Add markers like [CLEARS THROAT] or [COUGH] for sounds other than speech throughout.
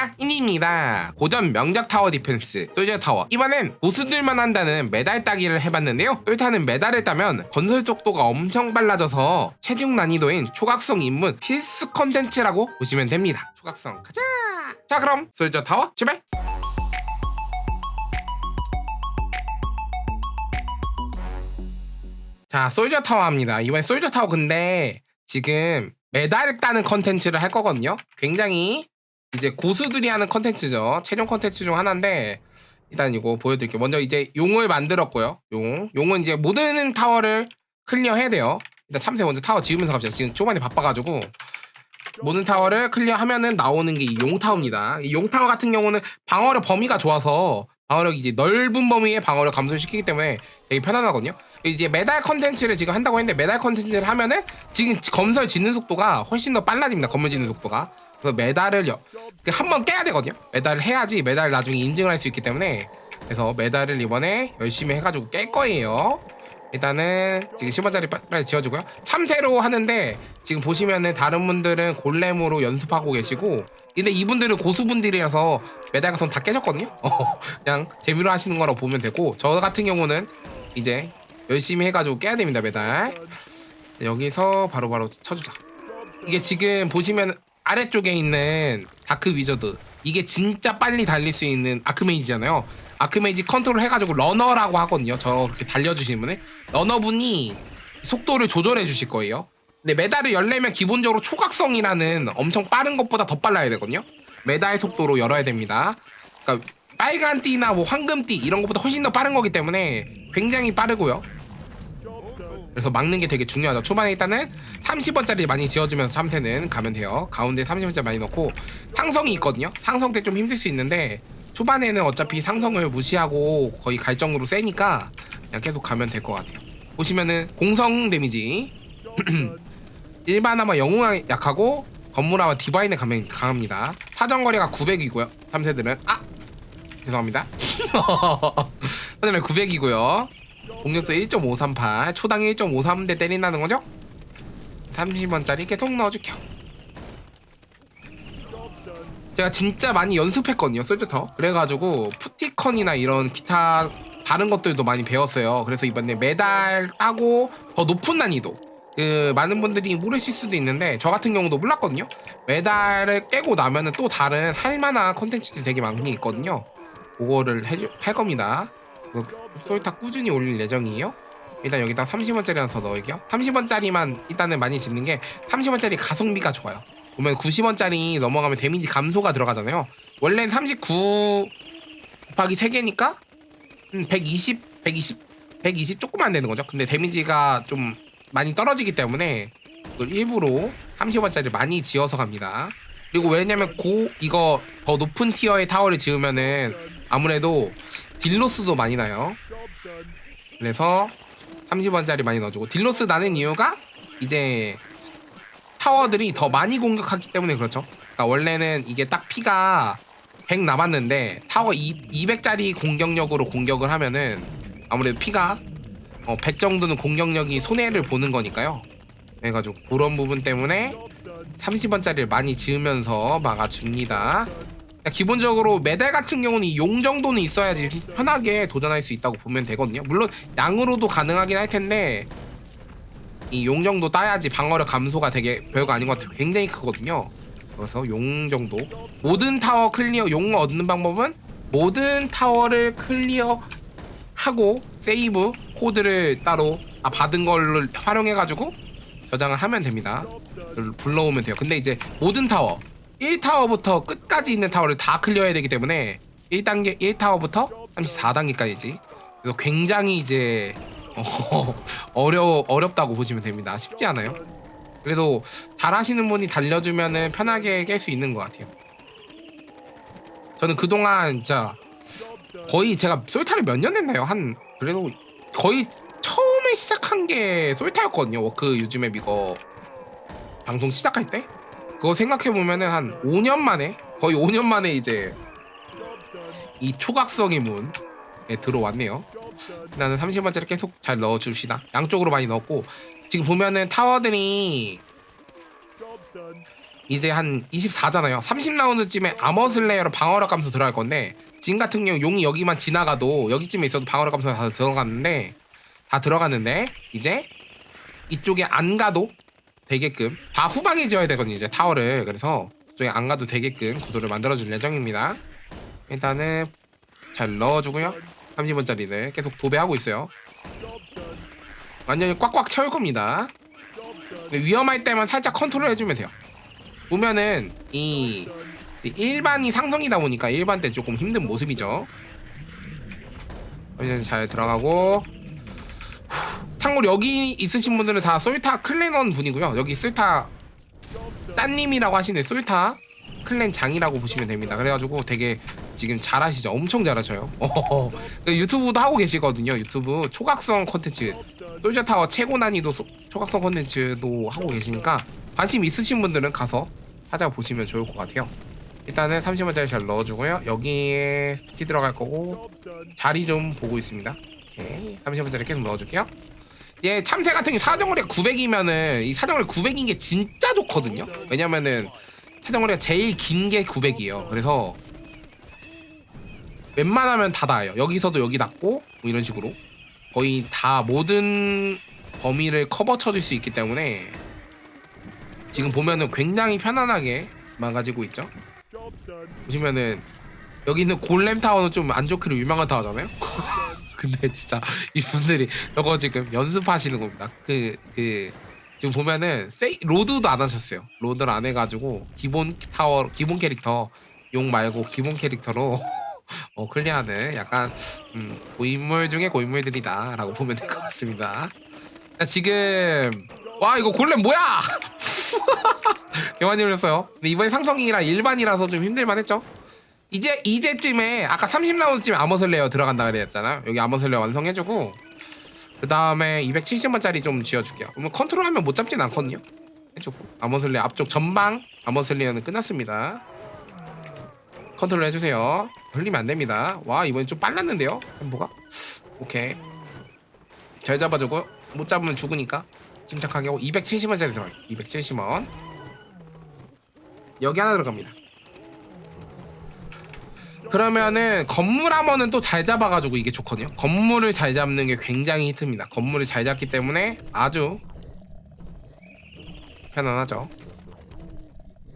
안녕하십니까 인입니다 고전 명작 타워 디펜스 솔저 타워 이번엔 보스들만 한다는 메달 따기를 해봤는데요 솔타는 메달을 따면 건설 속도가 엄청 빨라져서 체중 난이도인 초각성 입문 필수 컨텐츠라고 보시면 됩니다 초각성 가자 자 그럼 솔저 타워 출발 자 솔저 타워 합니다 이번엔 솔저 타워 근데 지금 메달 따는 컨텐츠를 할 거거든요 굉장히 이제 고수들이 하는 컨텐츠죠. 최종 컨텐츠 중 하나인데 일단 이거 보여드릴게요. 먼저 이제 용을 만들었고요. 용. 용은 이제 모든 타워를 클리어 해야 돼요. 일단 참새 먼저 타워 지으면서 갑시다. 지금 초반에 바빠가지고. 모든 타워를 클리어하면은 나오는 게 이 용타워입니다. 이 용타워 같은 경우는 방어력 범위가 좋아서 방어력 이제 넓은 범위의 방어력 감소를 시키기 때문에 되게 편안하거든요. 이제 메달 컨텐츠를 지금 한다고 했는데 메달 컨텐츠를 하면은 지금 건설 짓는 속도가 훨씬 더 빨라집니다. 건물 짓는 속도가. 그래서 메달을 그한번 깨야 되거든요. 메달을 해야지 메달 나중에 인증을 할 수 있기 때문에 그래서 메달을 이번에 열심히 해가지고 깰 거예요. 일단은 지금 10원짜리 빨리 지어주고요. 참새로 하는데 지금 보시면은 다른 분들은 골렘으로 연습하고 계시고 근데 이분들은 고수분들이라서 메달 같은 다 깨졌거든요. [LAUGHS] 어, 그냥 재미로 하시는 거라고 보면 되고 저 같은 경우는 이제 열심히 해가지고 깨야 됩니다 메달 여기서 바로바로 쳐주자 이게 지금 보시면 아래쪽에 있는 다크 위저드. 이게 진짜 빨리 달릴 수 있는 아크메이지잖아요. 아크메이지 컨트롤 해가지고 러너라고 하거든요. 저렇게 달려주시는 분은 러너분이 속도를 조절해 주실 거예요. 근데 메달을 열려면 기본적으로 초각성이라는 엄청 빠른 것보다 더 빨라야 되거든요. 메달 속도로 열어야 됩니다. 그러니까 빨간 띠나 뭐 황금 띠 이런 것보다 훨씬 더 빠른 거기 때문에 굉장히 빠르고요 그래서 막는 게 되게 중요하죠. 초반에 일단은 30원짜리 많이 지어주면서 참새는 가면 돼요. 가운데 30원짜리 많이 넣고 상성이 있거든요. 상성 때 좀 힘들 수 있는데 초반에는 어차피 상성을 무시하고 거의 갈정으로 세니까 그냥 계속 가면 될 것 같아요. 보시면은 공성 데미지 [CLEARS THROAT] 일반화와 영웅화 약하고 건물화와 디바인에 가면 강합니다. 사정거리가 900이고요. 참새들은 아 죄송합니다. [LAUGHS] 사정거리 900이고요. 공격수 1.538 초당 1.53대 때린다는 거죠? 30원짜리 계속 넣어줄게요. 제가 진짜 많이 연습했거든요 솔저터. 그래가지고 푸티컨이나 이런 기타 다른 것들도 많이 배웠어요. 그래서 이번에 메달 따고 더 높은 난이도. 그 많은 분들이 모르실 수도 있는데 저 같은 경우도 몰랐거든요. 메달을 깨고 나면은 또 다른 할만한 컨텐츠들이 되게 많이 있거든요. 그거를 해주, 할 겁니다 솔타 꾸준히 올릴 예정이에요. 일단 여기다 30원짜리 하나 더 넣을게요. 30원짜리만 일단은 많이 짓는 게 30원짜리 가성비가 좋아요. 보면 90원짜리 넘어가면 데미지 감소가 들어가잖아요. 원래는 39 곱하기 3개니까 120, 120, 120 조금 안 되는 거죠. 근데 데미지가 좀 많이 떨어지기 때문에 일부러 30원짜리 많이 지어서 갑니다. 그리고 왜냐면 고 이거 더 높은 티어의 타워를 지으면은 아무래도 딜로스도 많이 나요. 그래서 30원짜리 많이 넣어주고 딜로스 나는 이유가 이제 타워들이 더 많이 공격하기 때문에 그렇죠. 그러니까 원래는 이게 딱 피가 100 남았는데 타워 200짜리 공격력으로 공격을 하면은 아무래도 피가 어, 100 정도는 공격력이 손해를 보는 거니까요. 그래가지고 그런 부분 때문에 30원짜리를 많이 지으면서 막아줍니다. 그러니까 기본적으로 메달 같은 경우는 용 정도는 있어야지 편하게 도전할 수 있다고 보면 되거든요. 물론 양으로도 가능하긴 할 텐데 이 용 정도 따야지 방어력 감소가 되게 별거 아닌 것 같아요. 굉장히 크거든요. 그래서 용 정도 모든 타워 클리어 용 얻는 방법은 모든 타워를 클리어 하고 세이브 코드를 따로 아, 받은 걸로 활용해가지고 저장을 하면 됩니다. 불러오면 돼요. 근데 이제 모든 타워 1타워부터 끝까지 있는 타워를 다 클리어해야 되기 때문에 1단계 1타워부터 34단계까지지. 그래서 굉장히 이제 어, [LAUGHS] 어려 어렵다고 보시면 됩니다. 쉽지 않아요. 그래도 잘하시는 분이 달려주면은 편하게 깰 수 있는 것 같아요. 저는 그동안 진짜 거의 제가 솔타를 몇 년 했나요? 한 그래도 거의 처음에 시작한 게 솔타였거든요. 워크 유즈맵 이거 방송 시작할 때. 그거 생각해 보면은 한 5년 만에 거의 5년 만에 이제 이 초각성의 문에 들어왔네요. 나는 30원짜리 계속 잘 넣어줍시다. 양쪽으로 많이 넣었고 지금 보면은 타워들이 이제 한 24잖아요. 30라운드쯤에 아머슬레이어로 방어력 감소 들어갈 건데 지금 같은 경우 용이 여기만 지나가도 여기쯤에 있어도 방어력 감소가 다 들어갔는데 다 들어갔는데 이제 이쪽에 안 가도 되게끔 다 후방에 지어야 되거든요. 이제 타워를 그래서 이쪽에 안 가도 되게끔 구도를 만들어줄 예정입니다. 일단은 잘 넣어주고요. 30원짜리를 계속 도배하고 있어요. 완전히 꽉꽉 채울 겁니다. 위험할 때만 살짝 컨트롤 해주면 돼요. 보면은 이 일반이 상성이다 보니까 일반 때 조금 힘든 모습이죠. 잘 들어가고 참고로 여기 있으신 분들은 다 솔타 클랜원 분이고요. 여기 솔타 따님이라고 하시는데 솔타 클랜 장이라고 보시면 됩니다. 그래가지고 되게 지금 잘하시죠. 엄청 잘하셔요. [LAUGHS] 그 유튜브도 하고 계시거든요. 유튜브 초각성 콘텐츠 솔저 타워 최고 난이도 소- 초각성 콘텐츠도 하고 계시니까 관심 있으신 분들은 가서 찾아보시면 좋을 것 같아요. 일단은 30원짜리 잘 넣어주고요. 여기에 스티 들어갈 거고 자리 좀 보고 있습니다. 오케이 30원짜리 계속 넣어줄게요. 얘 참새 같은 게 사정거리가 900이면은 이 사정거리 900인 게 진짜 좋거든요. 왜냐면은 사정거리가 제일 긴 게 900이에요. 그래서 웬만하면 다 닿아요. 여기서도 여기 닿고 뭐 이런 식으로 거의 다 모든 범위를 커버 쳐줄 수 있기 때문에 지금 보면은 굉장히 편안하게 망가지고 있죠. 보시면은 여기 있는 골렘 타워는 좀 안 좋기로 유명한 타워잖아요. [LAUGHS] 근데 진짜 이분들이 저거 지금 연습하시는 겁니다. 그, 그, 지금 보면은 세이, 로드도 안 하셨어요. 로드를 안 해가지고 기본 타워, 기본 캐릭터 용 말고 기본 캐릭터로 [LAUGHS] 어, 클리어하는 약간 음, 고인물 중에 고인물들이다라고 보면 될 것 같습니다. 자, 지금 와 이거 골렘 뭐야? [LAUGHS] 개많이 올렸어요. 근데 이번에 상성이라 일반이라서 좀 힘들만 했죠. 이제 이제쯤에 아까 30라운드쯤에 아머슬레어 들어간다 그랬잖아요. 여기 아머슬레어 완성해주고 그 다음에 270원짜리 좀 지어줄게요. 그러면 컨트롤하면 못 잡진 않거든요. 해주고 아머슬레어 앞쪽 전방 아머슬레어는 끝났습니다. 컨트롤 해주세요. 흘리면 안 됩니다. 와 이번엔 좀 빨랐는데요. 템포가 오케이 잘 잡아주고 못 잡으면 죽으니까 침착하게 하고 270원짜리 들어가요. 270원 여기 하나 들어갑니다. 그러면은 건물 하면은 또잘 잡아가지고 이게 좋거든요. 건물을 잘 잡는 게 굉장히 히트입니다. 건물을 잘 잡기 때문에 아주 편안하죠.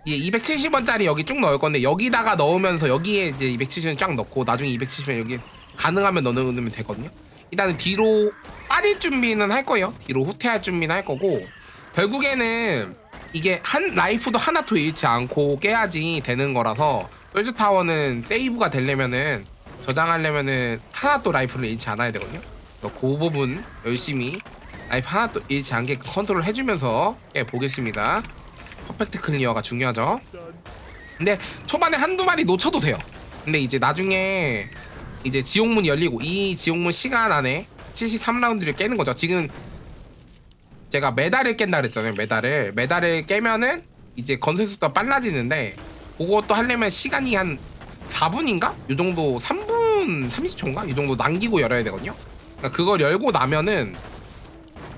이게 270원짜리 여기 쭉 넣을 건데 여기다가 넣으면서 여기에 이제 270원 쫙 넣고 나중에 270원 여기 가능하면 넣으면 되거든요. 일단은 뒤로 빠질 준비는 할 거예요. 뒤로 후퇴할 준비는 할 거고 결국에는 이게 한 라이프도 하나도 잃지 않고 깨야지 되는 거라서 솔즈 타워는 세이브가 되려면은 저장하려면은 하나도 라이프를 잃지 않아야 되거든요. 그 부분 열심히 라이프 하나도 잃지 않게 컨트롤 해주면서 깨 보겠습니다. 퍼펙트 클리어가 중요하죠. 근데 초반에 한두 마리 놓쳐도 돼요. 근데 이제 나중에 이제 지옥문이 열리고 이 지옥문 시간 안에 73라운드를 깨는 거죠. 지금 제가 메달을 깬다 그랬잖아요. 메달을 메달을 깨면은 이제 건설 속도가 빨라지는데 그것도 하려면 시간이 한 4분인가? 이 정도 3분 30초인가? 이 정도 남기고 열어야 되거든요. 그러니까 그걸 열고 나면은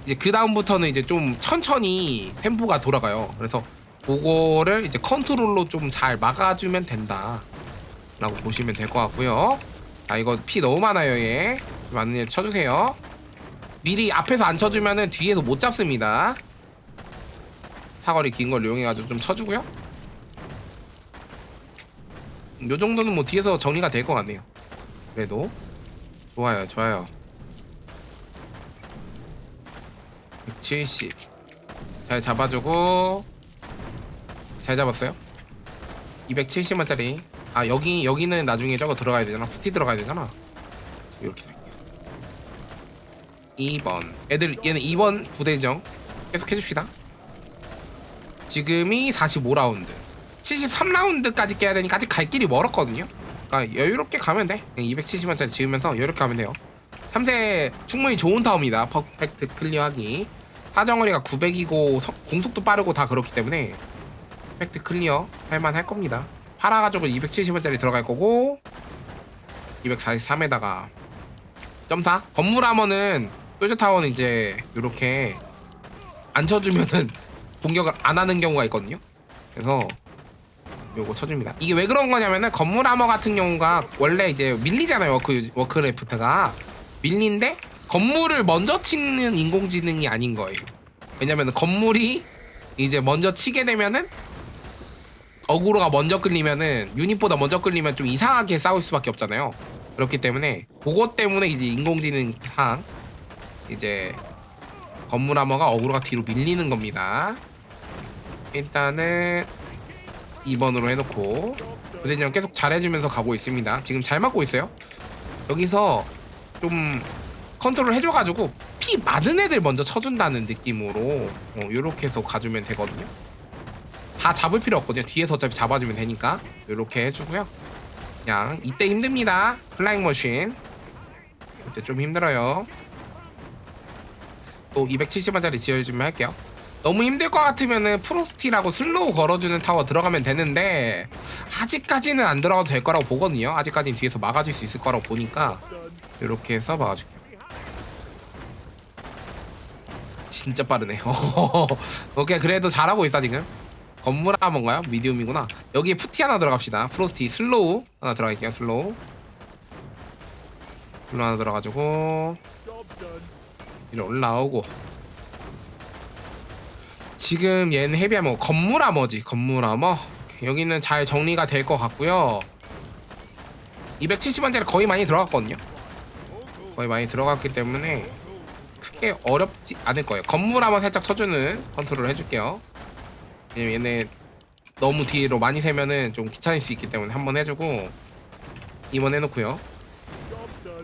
이제 그 다음부터는 이제 좀 천천히 템포가 돌아가요. 그래서 그거를 이제 컨트롤로 좀 잘 막아주면 된다라고 보시면 될 것 같고요. 아 이거 피 너무 많아요 얘. 많은 애 쳐주세요. 미리 앞에서 안 쳐주면은 뒤에서 못 잡습니다. 사거리 긴 걸 이용해가지고 좀 쳐주고요. 음, 요 정도는 뭐 뒤에서 정리가 될 것 같네요. 그래도 좋아요, 좋아요. 170. 잘 잡아주고 잘 잡았어요. 270원짜리. 아 여기 여기는 나중에 저거 들어가야 되잖아. 푸티 들어가야 되잖아. 이렇게 할게요. 2번. 애들 얘는 2번 부대정 계속 해줍시다. 지금이 45라운드. 73라운드까지 깨야 되니까 아직 갈 길이 멀었거든요. 그러니까 여유롭게 가면 돼. 270원짜리 지으면서 여유롭게 가면 돼요. 3세 충분히 좋은 타워입니다. 퍼펙트 클리어하기. 사정거리가 900이고 공속도 빠르고 다 그렇기 때문에 퍼펙트 클리어 할만 할 겁니다. 팔아가지고 270원짜리 들어갈 거고 243에다가 점사 건물 하면은 솔저타워는 이제 이렇게 안 쳐주면은 공격을 안 하는 경우가 있거든요. 그래서 요거 쳐줍니다. 이게 왜 그런 거냐면은 건물 아머 같은 경우가 원래 이제 밀리잖아요 워크 워크래프트가 밀린데 건물을 먼저 치는 인공지능이 아닌 거예요. 왜냐면 건물이 이제 먼저 치게 되면은 어그로가 먼저 끌리면은 유닛보다 먼저 끌리면 좀 이상하게 싸울 수밖에 없잖아요. 그렇기 때문에 그것 때문에 이제 인공지능상 이제 건물 아머가 어그로가 뒤로 밀리는 겁니다. 일단은 2번으로 해놓고 부대장 계속 잘해주면서 가고 있습니다. 지금 잘 맞고 있어요. 여기서 좀 컨트롤 해줘가지고 피 많은 애들 먼저 쳐준다는 느낌으로 이렇게 해서 가주면 되거든요. 다 잡을 필요 없거든요. 뒤에서 어차피 잡아주면 되니까 이렇게 해주고요. 그냥 이때 힘듭니다. 플라잉 머신 이때 좀 힘들어요. 또 270원짜리 지어주면 할게요. 너무 힘들 것 같으면은 프로스티라고 슬로우 걸어주는 타워 들어가면 되는데 아직까지는 안 들어가도 될 거라고 보거든요. 아직까지는 뒤에서 막아줄 수 있을 거라고 보니까 이렇게 해서 막아줄게요. 진짜 빠르네. [LAUGHS] 오케이 그래도 잘하고 있다 지금. 건물 하나 뭔가요? 미디움이구나. 여기에 푸티 하나 들어갑시다. 프로스티 슬로우 하나 들어갈게요. 슬로우. 슬로우 하나 들어가지고 이리 올라오고 지금 얘는 헤비하면 건물 아머지 건물 아머. 여기는 잘 정리가 될 것 같고요. 270원짜리 거의 많이 들어갔거든요. 거의 많이 들어갔기 때문에 크게 어렵지 않을 거예요. 건물 아머 살짝 쳐주는 컨트롤 해줄게요. 왜냐면 얘네 너무 뒤로 많이 세면은 좀 귀찮을 수 있기 때문에 한번 해주고 이번 해놓고요.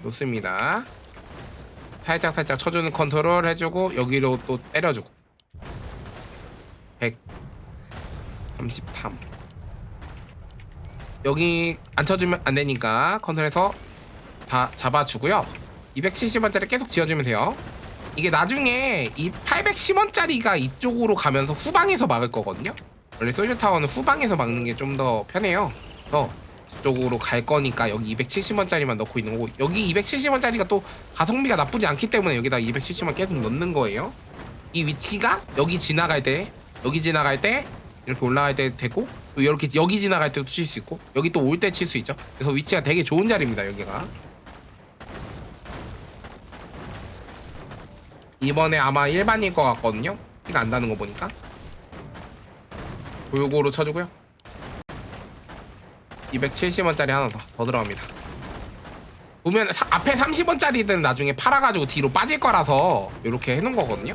놓습니다. 살짝 살짝 쳐주는 컨트롤 해주고 여기로 또 때려주고 133 여기 안 쳐주면 안 되니까 컨트롤해서 다 잡아주고요. 270원짜리 계속 지어주면 돼요. 이게 나중에 이 810원짜리가 이쪽으로 가면서 후방에서 막을 거거든요. 원래 솔저타워는 후방에서 막는 게 좀 더 편해요. 그래서 저쪽으로 갈 거니까 여기 270원짜리만 넣고 있는 거고 여기 270원짜리가 또 가성비가 나쁘지 않기 때문에 여기다 270원 계속 넣는 거예요. 이 위치가 여기 지나갈 때 여기 지나갈 때 이렇게 올라갈 때 되고 또 이렇게 여기 지나갈 때도 칠 수 있고 여기 또 올 때 칠 수 있죠. 그래서 위치가 되게 좋은 자리입니다 여기가. 이번에 아마 일반일 것 같거든요. 피가 안 나는 거 보니까. 골고루 쳐주고요. 270원짜리 하나 더, 더 들어갑니다. 보면 사- 앞에 30원짜리들은 나중에 팔아가지고 뒤로 빠질 거라서 이렇게 해놓은 거거든요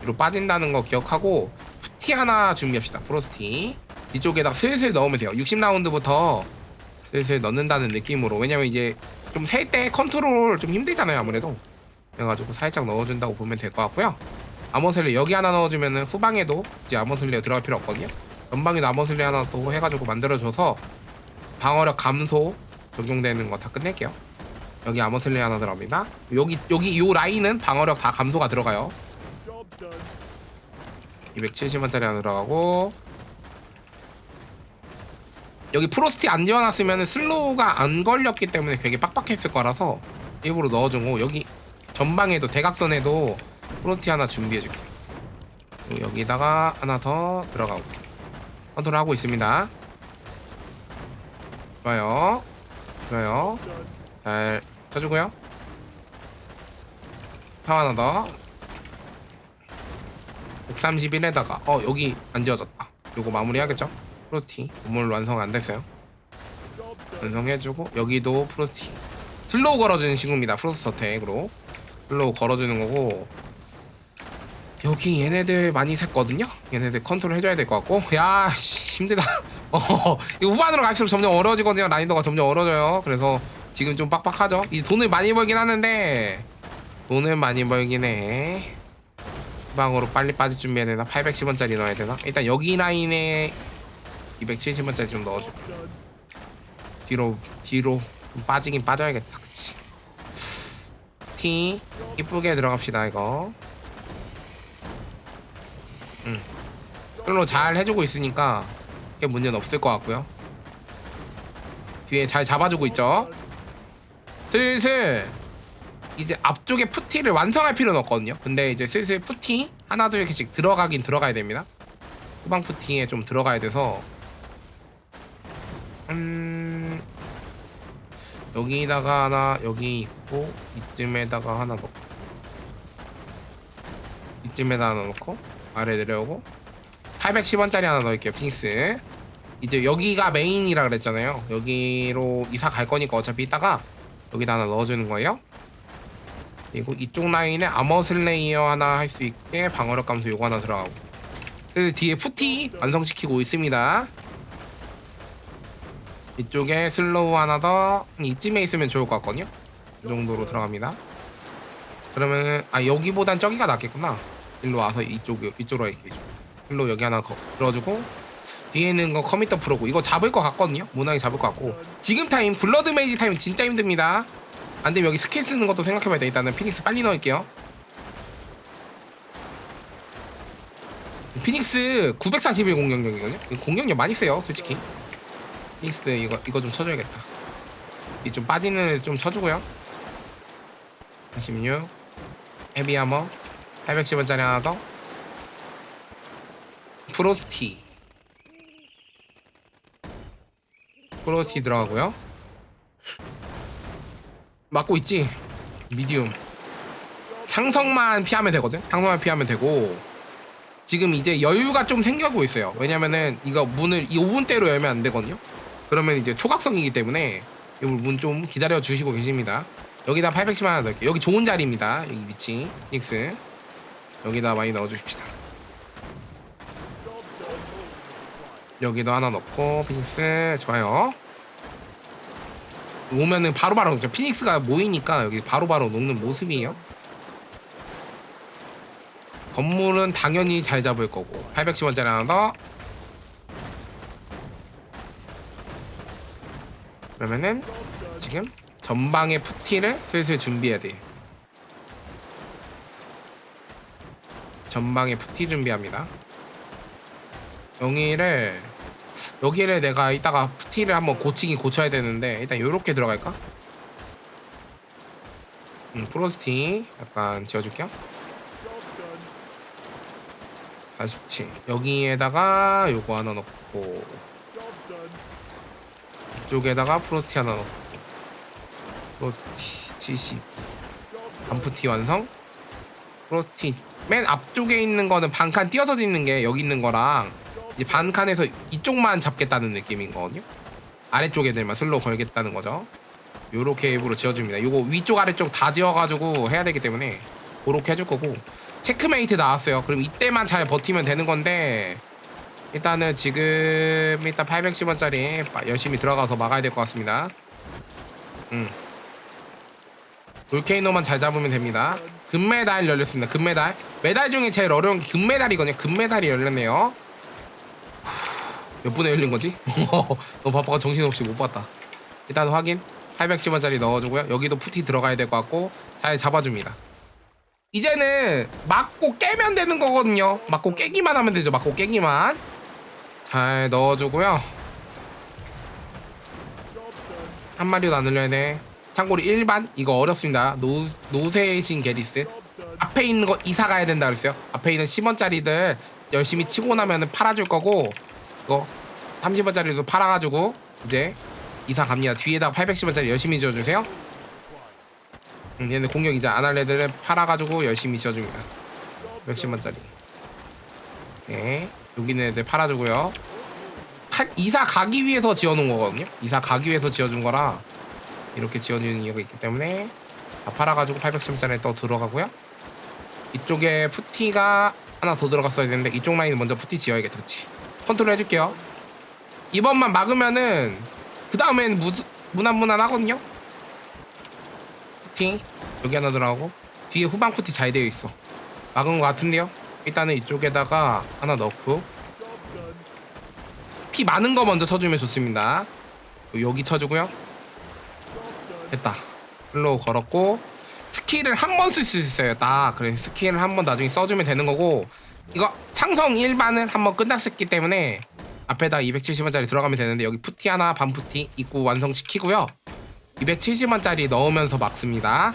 뒤로 빠진다는 거 기억하고 푸티 하나 준비합시다. 프로스티. 이쪽에다가 슬슬 넣으면 돼요. 60라운드부터 슬슬 넣는다는 느낌으로. 왜냐면 이제 좀 셀 때 컨트롤 좀 힘들잖아요 아무래도. 그래가지고 살짝 넣어준다고 보면 될 것 같고요. 아머슬레 여기 하나 넣어주면은 후방에도 이제 아머슬레 들어갈 필요 없거든요. 전방에도 아머슬레 하나 또 해가지고 만들어줘서 방어력 감소 적용되는 거 다 끝낼게요. 여기 아머슬레 하나 들어갑니다. 여기 여기 요 라인은 방어력 다 감소가 들어가요 270원짜리 하나 들어가고. 여기 프로스티 안 지어놨으면 슬로우가 안 걸렸기 때문에 되게 빡빡했을 거라서 일부러 넣어준 거 여기 전방에도 대각선에도 프로스티 하나 준비해줄게. 여기다가 하나 더 들어가고. 컨트롤 하고 있습니다. 좋아요. 좋아요. 잘 쳐주고요. 파 하나 더 131에다가 어 여기 안 지어졌다. 요거 마무리하겠죠? 프로티. 건물 완성 안 됐어요. 완성해주고 여기도 프로티. 슬로우 걸어주는 친구입니다. 프로스 서택으로. 슬로우 걸어주는 거고. 여기 얘네들 많이 샜거든요? 얘네들 컨트롤 해줘야 될 것 같고. 야 씨, 힘들다. [LAUGHS] 어 이거 후반으로 갈수록 점점 어려워지거든요. 난이도가 점점 어려져요. 그래서 지금 좀 빡빡하죠? 이제 돈을 많이 벌긴 하는데. 돈을 많이 벌긴 해. 후 방으로 빨리 빠질 준비해야 되나? 810원짜리 넣어야 되나? 일단 여기 라인에 270원짜리 좀 넣어줘. 뒤로 뒤로 좀 빠지긴 빠져야겠다. 그치? T 이쁘게 들어갑시다 이거. 음. 솔로 잘 해주고 있으니까 크게 문제는 없을 것 같고요. 뒤에 잘 잡아주고 있죠? 슬슬 이제 앞쪽에 푸티를 완성할 필요는 없거든요. 근데 이제 슬슬 푸티 하나 둘 개씩 들어가긴 들어가야 됩니다. 후방 푸티에 좀 들어가야 돼서. 음 여기다가 하나 여기 있고 이쯤에다가 하나 넣고 이쯤에다 하나 넣고 아래 내려오고. 810원짜리 하나 넣을게요 피닉스. 이제 여기가 메인이라 그랬잖아요. 여기로 이사 갈 거니까 어차피 이따가 여기다 하나 넣어주는 거예요 그리고 이쪽 라인에 아머 슬 레이어 하나 할 수 있게 방어력 감소 요거 하나 들어가고. 그 뒤에 푸티 완성시키고 있습니다. 이쪽에 슬로우 하나 더 이쯤에 있으면 좋을 것 같거든요. 이 정도로 들어갑니다. 그러면은 아 여기보단 저기가 낫겠구나. 일로 와서 이쪽 이쪽으로 이렇게 일로 여기 하나 거- 들어주고 뒤에 있는 거 커미터 프로고. 이거 잡을 것 같거든요. 무난히 잡을 것 같고. 지금 타임 블러드 메이지 타임 진짜 힘듭니다 안 되면 여기 스킬 쓰는 것도 생각해봐야 돼. 일단은 피닉스 빨리 넣을게요. 피닉스 941 공격력이거든요? 이거 공격력 많이 세요 솔직히. 피닉스 이거 이거 좀 쳐줘야겠다. 이 좀 빠지는 애좀 쳐주고요. 46 헤비 아머. 810원짜리 하나 더. 프로스티. 프로스티 들어가고요 맞고 있지? 미디움. 상성만 피하면 되거든? 상성만 피하면 되고. 지금 이제 여유가 좀 생겨고 있어요. 왜냐면은 이거 문을 이 5분대로 열면 안 되거든요? 그러면 이제 초각성이기 때문에 이 문 좀 기다려 주시고 계십니다. 여기다 810만 하나 넣을게요. 여기 좋은 자리입니다. 여기 위치. 닉스. 여기다 많이 넣어 주십시다. 여기도 하나 넣고 피닉스. 좋아요 오면은 바로바로 그냥 피닉스가 모이니까 여기 바로바로 녹는 모습이에요. 건물은 당연히 잘 잡을 거고. 810원짜리 하나 더 그러면은 지금 전방의 푸티를 슬슬 준비해야 돼. 전방에 푸티 준비합니다. 여기를 여기를 내가 이따가 푸티를 한번 고치긴 고쳐야 되는데 일단 요렇게 들어갈까? 음, 프로스티 약간 지어줄게요. 47 여기에다가 요거 하나 넣고 이쪽에다가 프로스티 하나 넣고 프로스티 70 반푸티 완성. 프로스티 맨 앞쪽에 있는 거는 반칸 띄어서 짓는 게 여기 있는 거랑 이제 반칸에서 이쪽만 잡겠다는 느낌인 거거든요. 아래쪽 애들만 슬로우 걸겠다는 거죠. 요렇게 앱으로 지어줍니다. 요거 위쪽 아래쪽 다 지어가지고 해야 되기 때문에 그렇게 해줄 거고 체크메이트 나왔어요. 그럼 이때만 잘 버티면 되는 건데 일단은 지금 일단 810원짜리 열심히 들어가서 막아야 될 것 같습니다. 음. 볼케이노만 잘 잡으면 됩니다. 금메달 열렸습니다. 금메달. 메달 중에 제일 어려운 게 금메달이거든요. 금메달이 열렸네요. 몇 분에 열린 거지? [LAUGHS] 너무 바빠가 정신없이 못 봤다. 일단 확인. 810원짜리 넣어주고요. 여기도 푸티 들어가야 될 것 같고 잘 잡아줍니다. 이제는 맞고 깨면 되는 거거든요. 맞고 깨기만 하면 되죠. 맞고 깨기만. 잘 넣어주고요. 한 마리도 안 늘려야 돼. 참고로 일반 이거 어렵습니다. 노 노세신 게리스 앞에 있는 거 이사 가야 된다 그랬어요. 앞에 있는 10원짜리들 열심히 치고 나면은 팔아줄 거고 이거 30원짜리도 팔아가지고 이제 이사 갑니다. 뒤에다가 810원짜리 열심히 지어주세요. 음, 얘네 공격 이제 안 할 애들을 팔아가지고 열심히 지어줍니다. 110원짜리. 네, 여기 있는 애들 팔아주고요. 팔, 이사 가기 위해서 지어놓은 거거든요. 이사 가기 위해서 지어준 거라 이렇게 지어주는 이유가 있기 때문에 다 팔아가지고 810원짜리 또 들어가고요. 이쪽에 푸티가 하나 더 들어갔어야 되는데 이쪽 라인 먼저 푸티 지어야겠다. 그렇지. 컨트롤 해줄게요. 이번만 막으면은 그 다음엔 무난무난 하거든요. 푸티 여기 하나 들어가고 뒤에 후방 푸티 잘 되어 있어. 막은 것 같은데요. 일단은 이쪽에다가 하나 넣고 피 많은 거 먼저 쳐주면 좋습니다. 여기 쳐주고요. 됐다. 슬로우 걸었고 스킬을 한 번 쓸 수 있어요. 딱 그래 스킬을 한 번 나중에 써주면 되는 거고 이거 상성 일반을 한번 끝났었기 때문에 앞에다 270원짜리 들어가면 되는데 여기 푸티 하나 반 푸티 입구 완성시키고요. 270원짜리 넣으면서 막습니다.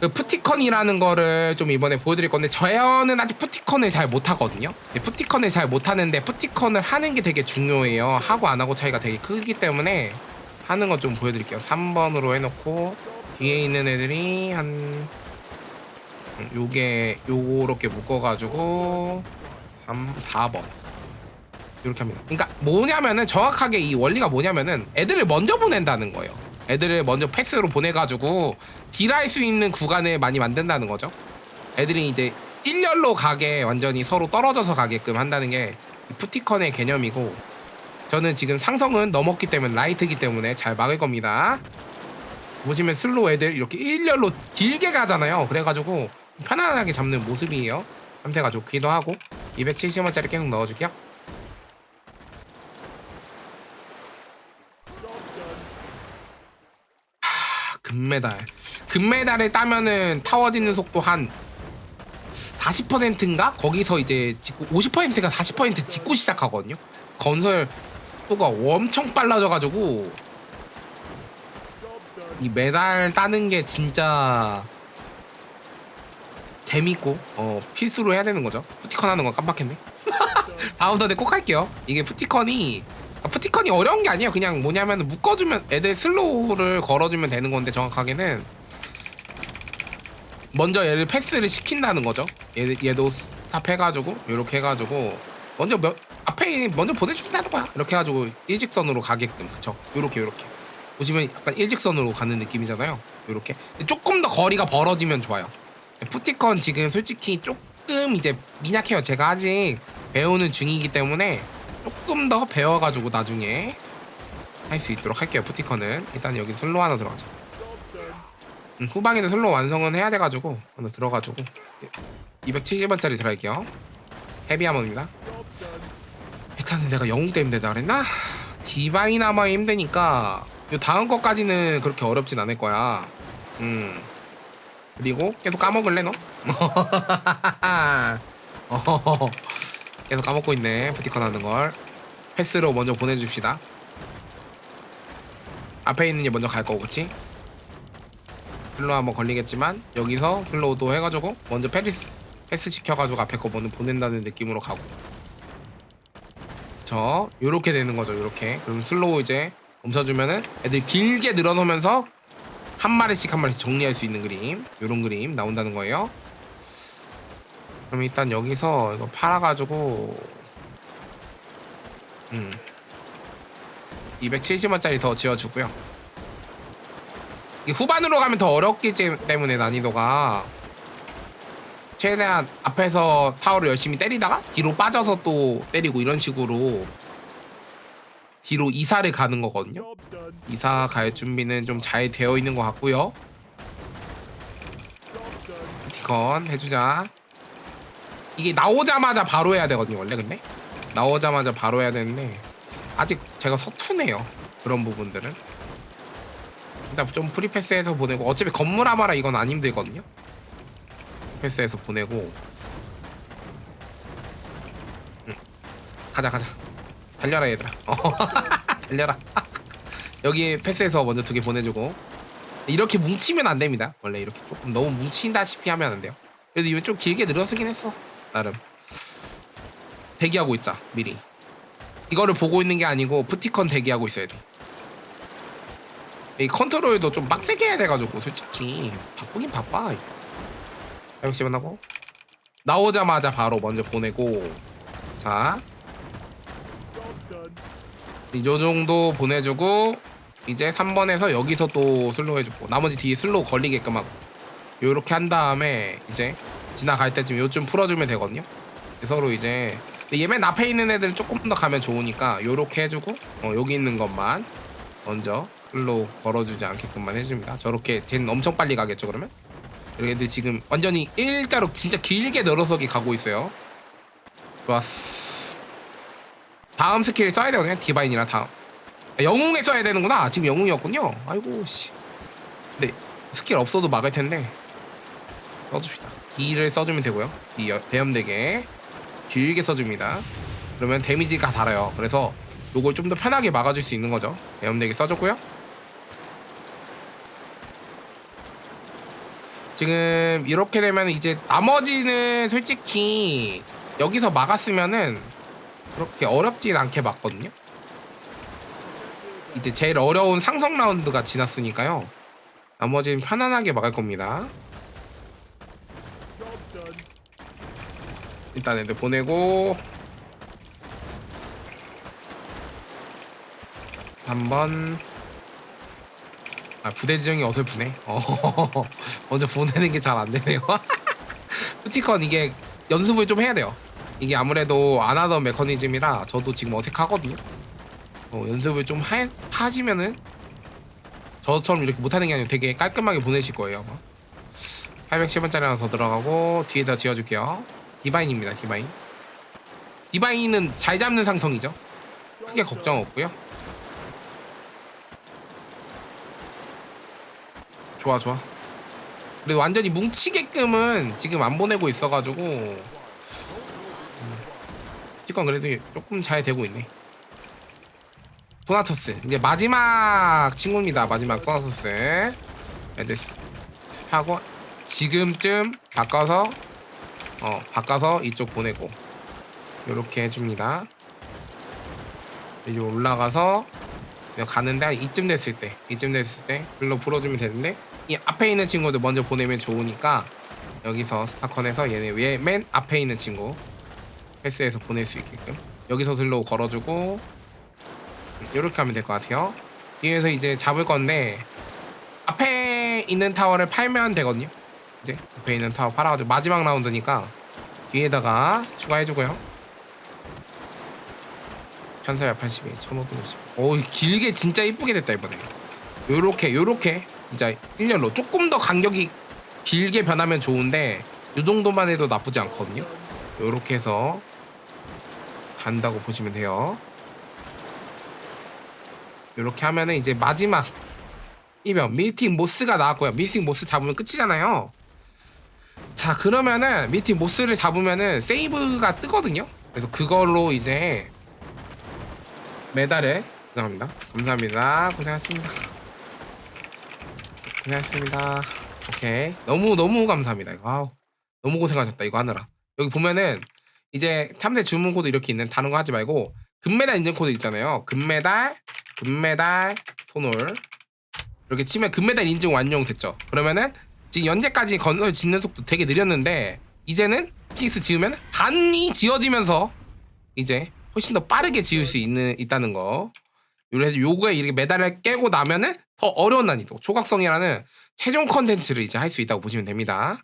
그 푸티컨이라는 거를 좀 이번에 보여드릴 건데 저는 아직 푸티컨을 잘 못하거든요. 네, 푸티컨을 잘 못하는데 푸티컨을 하는 게 되게 중요해요. 하고 안 하고 차이가 되게 크기 때문에 하는 거 좀 보여드릴게요. 3번으로 해놓고 뒤에 있는 애들이 한 음, 요게 요렇게 묶어가지고 3, 4번 이렇게 합니다. 그러니까 뭐냐면은 정확하게 이 원리가 뭐냐면은 애들을 먼저 보낸다는 거예요. 애들을 먼저 패스로 보내가지고 딜할 수 있는 구간을 많이 만든다는 거죠. 애들이 이제 일렬로 가게 완전히 서로 떨어져서 가게끔 한다는 게이 푸티컨의 개념이고 저는 지금 상성은 넘었기 때문에 라이트기 때문에 잘 막을 겁니다. 보시면 슬로우 애들 이렇게 일렬로 길게 가잖아요. 그래가지고 편안하게 잡는 모습이에요. 상태가 좋기도 하고 270원짜리 계속 넣어줄게요. 금메달. 금메달을 따면은 타워 짓는 속도 한 40%인가? 거기서 이제 짓고 50%가 40% 짓고 시작하거든요. 건설 속도가 엄청 빨라져가지고 이 메달 따는 게 진짜 재밌고 어 필수로 해야 되는 거죠. 푸티컨 하는 거 깜빡했네. [LAUGHS] 다음 턴에 꼭 할게요. 이게 푸티컨이 아, 푸티컨이 어려운 게 아니에요. 그냥 뭐냐면 묶어주면 애들 슬로우를 걸어주면 되는 건데 정확하게는 먼저 얘를 패스를 시킨다는 거죠. 얘, 얘도 스탑 해가지고 이렇게 해가지고 먼저 몇, 앞에 먼저 보내준다는 거야. 이렇게 해가지고 일직선으로 가게끔 그쵸? 요렇게 요렇게 보시면 약간 일직선으로 가는 느낌이잖아요. 요렇게 조금 더 거리가 벌어지면 좋아요. 푸티컨 지금 솔직히 조금 이제 미약해요. 제가 아직 배우는 중이기 때문에 조금 더 배워가지고 나중에 할 수 있도록 할게요. 푸티컨은 일단 여기 슬로 하나 들어가자. 음, 후방에도 슬로 완성은 해야 돼가지고 하나 들어가지고 270원짜리 들어갈게요. 헤비하머입니다. 일단은 내가 영웅 때문에 된다 그랬나? 디바이나마 힘드니까 요 다음 거까지는 그렇게 어렵진 않을 거야. 음. 그리고 계속 까먹을래 너? [LAUGHS] 어허허허. 계속 까먹고 있네 부티컨 하는 걸 패스로 먼저 보내줍시다 앞에 있는 게 먼저 갈 거고 그치? 슬로우 한번 걸리겠지만 여기서 슬로우도 해가지고 먼저 패리스 패스 시켜가지고 앞에 거 먼저 보낸다는 느낌으로 가고 저 요렇게 되는 거죠 요렇게 그럼 슬로우 이제 멈춰주면은 애들 길게 늘어놓으면서 한 마리씩 한 마리씩 정리할 수 있는 그림 요런 그림 나온다는 거예요. 그럼 일단 여기서 이거 팔아가지고 음 270원짜리 더 지어주고요. 이 후반으로 가면 더 어렵기 때- 때문에 난이도가. 최대한 앞에서 타워를 열심히 때리다가 뒤로 빠져서 또 때리고 이런 식으로 뒤로 이사를 가는 거거든요 이사 갈 준비는 좀 잘 되어 있는 것 같고요. 티컨 해주자. 이게 나오자마자 바로 해야 되거든요 원래 근데. 나오자마자 바로 해야 되는데 아직 제가 서투네요 그런 부분들은. 일단 좀 프리패스해서 보내고 어차피 건물 아마라 이건 안 힘들거든요. 패스해서 보내고. 응. 가자 가자. 달려라 얘들아. [LAUGHS] 어. 달려라 여기 패스해서 먼저 두 개 보내주고. 이렇게 뭉치면 안 됩니다. 원래 이렇게 조금 너무 뭉친다시피 하면 안 돼요. 그래도 이거 좀 길게 늘어서긴 했어 나름. 대기하고 있자 미리. 이거를 보고 있는 게 아니고 푸티컨 대기하고 있어야 돼 이 컨트롤도 좀 빡세게 해야 돼가지고 솔직히. 바쁘긴 바빠. 사용시만 하고. 나오자마자 바로 먼저 보내고. 자. 이 정도 보내주고 이제 3번에서 여기서 또 슬로우 해주고 나머지 뒤에 슬로우 걸리게끔 하고. 요렇게 한 다음에 이제 지나갈 때쯤 요쯤 풀어주면 되거든요. 서로 이제 얘맨 앞에 있는 애들은 조금 더 가면 좋으니까 요렇게 해주고 어, 여기 있는 것만 먼저 슬로우 걸어주지 않게끔만 해줍니다. 저렇게 쟤는 엄청 빨리 가겠죠 그러면? 애들 지금 완전히 일자로 진짜 길게 늘어서기 가고 있어요. 좋았어. 다음 스킬 써야 되거든요 디바인이랑 다음. 아, 영웅에 써야 되는구나. 지금 영웅이었군요. 아이고 씨. 근데 스킬 없어도 막을 텐데. 써줍시다. D를 써주면 되고요. 여- 대염되게 길게 써줍니다. 그러면 데미지가 달아요. 그래서 요걸 좀 더 편하게 막아줄 수 있는 거죠. 대염되게 써줬고요. 지금 이렇게 되면 이제 나머지는 솔직히 여기서 막았으면은 그렇게 어렵진 않게 막거든요. 이제 제일 어려운 상성 라운드가 지났으니까요. 나머지는 편안하게 막을 겁니다. 일단 애들 보내고 한번 아 부대 지정이 어설프네. 어 [LAUGHS] 먼저 보내는 게 잘 안 되네요. [LAUGHS] 스티커는 이게 연습을 좀 해야 돼요. 이게 아무래도 안 하던 메커니즘이라 저도 지금 어색하거든요. 어, 연습을 좀 하, 하시면은 저처럼 이렇게 못하는 게 아니고 되게 깔끔하게 보내실 거예요. 아마. 810원짜리 하나 더 들어가고 뒤에다 지어줄게요. 디바인입니다. 디바인. 디바인은 잘 잡는 상성이죠. 크게 걱정 없고요. 좋아 좋아. 그리고 완전히 뭉치게끔은 지금 안 보내고 있어가지고 음, 스티커는 그래도 조금 잘 되고 있네. 도나토스 이제 마지막 친구입니다. 마지막 도나토스. 에드스 하고 지금쯤 바꿔서 어 바꿔서 이쪽 보내고 이렇게 해줍니다. 이제 올라가서 가는데 한 이쯤 됐을 때 이쯤 됐을 때 글로 불어주면 되는데 이 앞에 있는 친구들 먼저 보내면 좋으니까 여기서 스타컨에서 얘네 위에 맨 앞에 있는 친구 패스해서 보낼 수 있게끔 여기서 슬로우 걸어주고 이렇게 하면 될 것 같아요 뒤에서 이제 잡을 건데 앞에 있는 타워를 팔면 되거든요 이제 앞에 있는 타워 팔아가지고 마지막 라운드니까 뒤에다가 추가해주고요 1482, 1550. 오, 길게 진짜 이쁘게 됐다, 이번에. 요렇게, 요렇게. 진짜 1년로 조금 더 간격이 길게 변하면 좋은데, 요 정도만 해도 나쁘지 않거든요. 요렇게 해서 간다고 보시면 돼요. 요렇게 하면은 이제 마지막 이변 미팅 모스가 나왔고요. 미팅 모스 잡으면 끝이잖아요. 자, 그러면은 미팅 모스를 잡으면은 세이브가 뜨거든요. 그래서 그걸로 이제 메달을 감사합니다. 감사합니다. 고생하셨습니다. 고생하셨습니다. 오케이. 너무 너무 감사합니다. 아우, 너무 고생하셨다. 이거 하느라. 여기 보면은 이제 참새 주문 코드 이렇게 있는 다른 거 하지 말고 금메달 인증 코드 있잖아요. 금메달, 금메달, 손올 이렇게 치면 금메달 인증 완료됐죠. 그러면은 지금 현재까지 건설 짓는 속도 되게 느렸는데 이제는 피스 지으면 반이 지어지면서 이제 훨씬 더 빠르게 지을 수 있는 있다는 거. 그래서 요거에 이렇게 메달을 깨고 나면은 더 어려운 난이도 초각성이라는 최종 컨텐츠를 이제 할 수 있다고 보시면 됩니다.